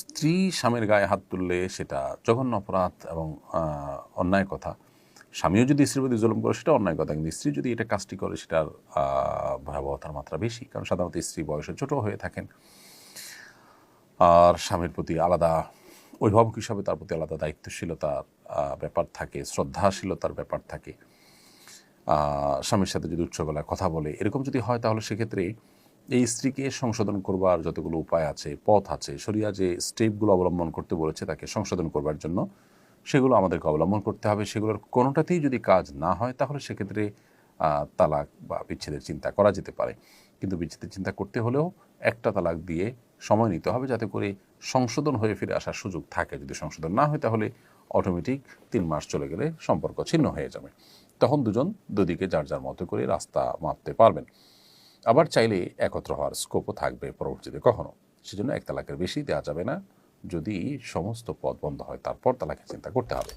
স্ত্রী স্বামীর গায়ে হাত তুললে সেটা জঘন্য অপরাধ এবং অন্যায় কথা। স্বামীও যদি স্ত্রীর প্রতি জুলুম করে সেটা অন্যায় কথা। কিন্তু স্ত্রী যদি এটা কাজটি করে, সেটার ভয়াবহতার মাত্রা বেশি। কারণ সাধারণত স্ত্রী বয়সে ছোট হয়ে থাকেন। আর স্বামীর প্রতি আলাদা অভিভাবক হিসাবে তার প্রতি আলাদা দায়িত্বশীলতার ব্যাপার থাকে, শ্রদ্ধাশীলতার ব্যাপার থাকে। স্বামীর সাথে যদি উচ্চ গলায় কথা বলে, এরকম যদি হয়, তাহলে সেক্ষেত্রে এই স্ত্রীকে সংশোধন করবার যতগুলো উপায় আছে, পথ আছে, শরিয়া যে স্টেপগুলো অবলম্বন করতে বলেছে তাকে সংশোধন করবার জন্য, সেগুলো আমাদেরকে অবলম্বন করতে হবে। সেগুলোর কোনোটাতেই যদি কাজ না হয়, তাহলে সেক্ষেত্রে তালাক বা বিচ্ছেদের চিন্তা করা যেতে পারে। কিন্তু বিচ্ছেদের চিন্তা করতে হলেও একটা তালাক দিয়ে সময় নিতে হবে যাতে করে সংশোধন হয়ে ফিরে আসার সুযোগ থাকে। যদি সংশোধন না হয়, তাহলে অটোমেটিক তিন মাস চলে গেলে সম্পর্ক ছিন্ন হয়ে যাবে। তখন দুজন দুদিকে যার যার মতো করে রাস্তা মাপতে পারবেন। আবার চাইলে একত্র হওয়ার স্কোপও থাকবে পরবর্তীতে কখনো। সেজন্য এক তালাকের বেশি দেওয়া যাবে না। যদি সমস্ত পদ বন্ধ হয়, তারপর তালাকের চিন্তা করতে হবে।